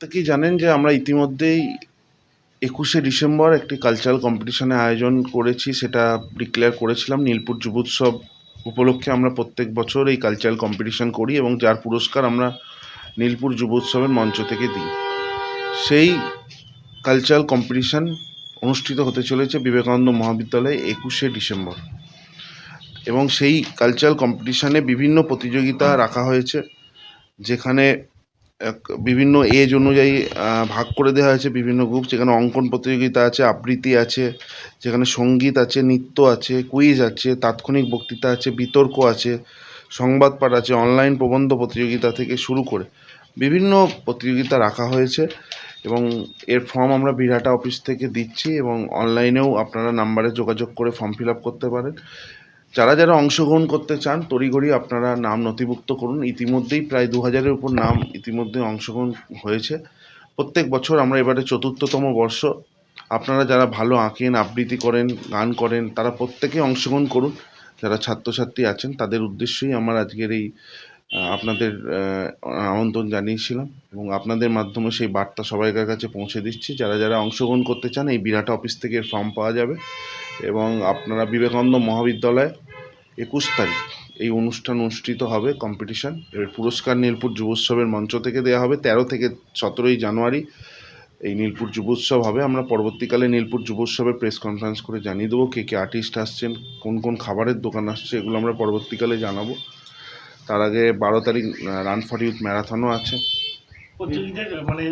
প্রত্যেকেই জানেন যে আমরা ইতিমধ্যেই একুশে ডিসেম্বর একটি কালচারাল কম্পিটিশনের আয়োজন করেছি, সেটা ডিক্লেয়ার করেছিলাম। নীলপুর যুবোৎসব উপলক্ষে আমরা প্রত্যেক বছর এই কালচারাল কম্পিটিশন করি এবং যার পুরস্কার আমরা নীলপুর যুবোৎসবের মঞ্চ থেকে দিই। সেই কালচারাল কম্পিটিশন অনুষ্ঠিত হতে চলেছে বিবেকানন্দ মহাবিদ্যালয়ে একুশে ডিসেম্বর। এবং সেই কালচারাল কম্পিটিশনে বিভিন্ন প্রতিযোগিতা রাখা হয়েছে, যেখানে বিভিন্ন এজ অনুযায়ী ভাগ করে দেওয়া হয়েছে বিভিন্ন গ্রুপ যেখানে অঙ্কন প্রতিযোগিতা আছে, আবৃত্তি আছে, যেখানে সংগীত আছে, নৃত্য আছে কুইজ আছে, তাৎক্ষণিক বক্তৃতা আছে, বিতর্ক আছে, সংবাদ পাঠ আছে অনলাইন প্রবন্ধ প্রতিযোগিতা থেকে শুরু করে বিভিন্ন প্রতিযোগিতা রাখা হয়েছে এবং এর ফর্ম আমরা বিরাটা অফিস থেকে দিচ্ছি এবং অনলাইনেও আপনারা নাম্বারে যোগাযোগ করে ফর্ম ফিল আপ করতে পারেন। যারা যারা অংশগ্রহণ করতে চান, তড়িঘড়ি আপনারা নাম নথিভুক্ত করুন। ইতিমধ্যেই প্রায় দু হাজারের উপর নাম ইতিমধ্যে অংশগ্রহণ হয়েছে। প্রত্যেক বছর আমরা এবারে চতুর্থতম বর্ষ। আপনারা যারা ভালো আঁকেন, আবৃত্তি করেন, গান করেন, তারা প্রত্যেকে অংশগ্রহণ করুন। যারা ছাত্রছাত্রী আছেন, তাদের উদ্দেশ্যেই আমার আজকের এই আপনাদের আমন্ত্রণ জানিয়েছিলাম এবং আপনাদের মাধ্যমে সেই বার্তা সবাইকার কাছে পৌঁছে দিচ্ছি। যারা যারা অংশগ্রহণ করতে চান, এই বিরাট অফিস থেকে ফর্ম পাওয়া যাবে এবং আপনারা বিবেকানন্দ মহাবিদ্যালয়ে একুশ তারিখ এই অনুষ্ঠান অনুষ্ঠিত হবে কম্পিটিশন এর পুরস্কার নীলপুর যুবোৎসবের মঞ্চ থেকে দেওয়া হবে। তেরো থেকে সতেরোই জানুয়ারি এই নীলপুর যুবোৎসব হবে। আমরা পরবর্তীকালে নীলপুর যুবোৎসবের প্রেস কনফারেন্স করে জানিয়ে দেবো কে কে আর্টিস্ট আসছেন, কোন কোন খাবারের দোকান আসছে, এগুলো আমরা পরবর্তীকালে জানাব। তার আগে বারো তারিখ রান ফর ইউথ ম্যারাথনও আছে। মানে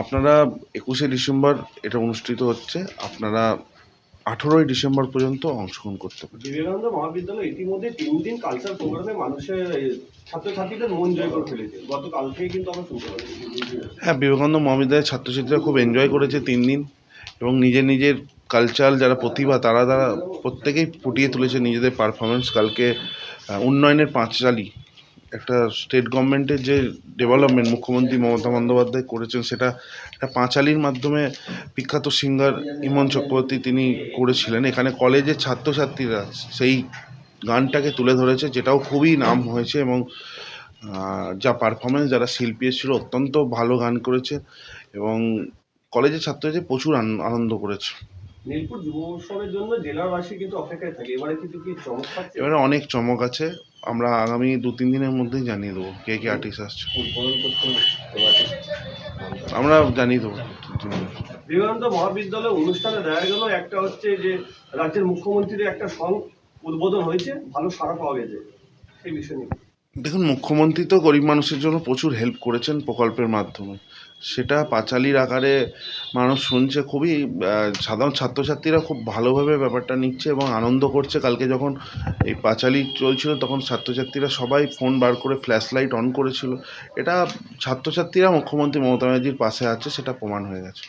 আপনারা একুশে ডিসেম্বর এটা অনুষ্ঠিত হচ্ছে। আপনারা আঠেরোই ডিসেম্বর পর্যন্ত অংশগ্রহণ করতে পারেন। বিবেকানন্দ মহাবিদ্যালয় ইতিমধ্যে তিন দিন কালচার প্রোগ্রামে মানুষের ছাত্রছাত্রীদের মন জয় করে ফেলেছে। গতকালকেই কিন্তু আমরা শুনতে পাচ্ছি। হ্যাঁ বিবেকানন্দ মহাবিদ্যালয়ের ছাত্রছাত্রীরা খুব এনজয় করেছে তিন দিন এবং নিজের নিজের কালচারাল যারা প্রতিভা, তারা তারা প্রত্যেকেই ফুটিয়ে তুলেছে নিজেদের পারফরমেন্স কালকে উন্নয়নের পাঁচচালি একটা স্টেট গভর্নমেন্টের যে ডেভেলপমেন্ট মুখ্যমন্ত্রী মমতা বন্দ্যোপাধ্যায় করেছেন, সেটা একটা পাঁচালির মাধ্যমে বিখ্যাত সিঙ্গার ইমন চক্রবর্তী তিনি করেছিলেন। এখানে কলেজের ছাত্রছাত্রীরা সেই গানটাকে তুলে ধরেছে, যেটাও খুবই নাম হয়েছে এবং যা পারফরমেন্স যারা শিল্পী এসেছিল, অত্যন্ত ভালো গান করেছে এবং কলেজের ছাত্রছাত্রী প্রচুর আনন্দ করেছে। নীলপুর যুব উৎসবের জন্য জেলাবাসী কিন্তু অপেক্ষায় থাকে। এবারে কিন্তু কি চমক পাচ্ছে? এবারে অনেক চমক আছে। আমরা আগামী দু তিন দিনের মধ্যেই জানিয়ে দেবো কে কে আর্টিস্ট আসছে। উদ্বোধন করতে আমরা জানিয়ে দেবো। বিবেকানন্দ মহাবিদ্যালয় অনুষ্ঠানে দেখা গেল একটা হচ্ছে যে রাজ্যের মুখ্যমন্ত্রীর একটা সং উদ্বোধন হয়েছে ভালো সাড়া পাওয়া গেছে। সেই বিষয় নিয়ে। দেখুন, মুখ্যমন্ত্রী তো গরিব মানুষের জন্য প্রচুর হেল্প করেছেন প্রকল্পের মাধ্যমে। সেটা পাঁচালির আকারে মানুষ শুনছে, খুবই সাধারণ ছাত্রছাত্রীরা খুব ভালোভাবে ব্যাপারটা নিচ্ছে এবং আনন্দ করছে। কালকে যখন এই পাঁচালি চলছিল, তখন ছাত্রছাত্রীরা সবাই ফোন বার করে ফ্ল্যাশ লাইট অন করেছিল। এটা ছাত্রছাত্রীরা মুখ্যমন্ত্রী মমতা ব্যানার্জির পাশে আছে, সেটা প্রমাণ হয়ে গেছে।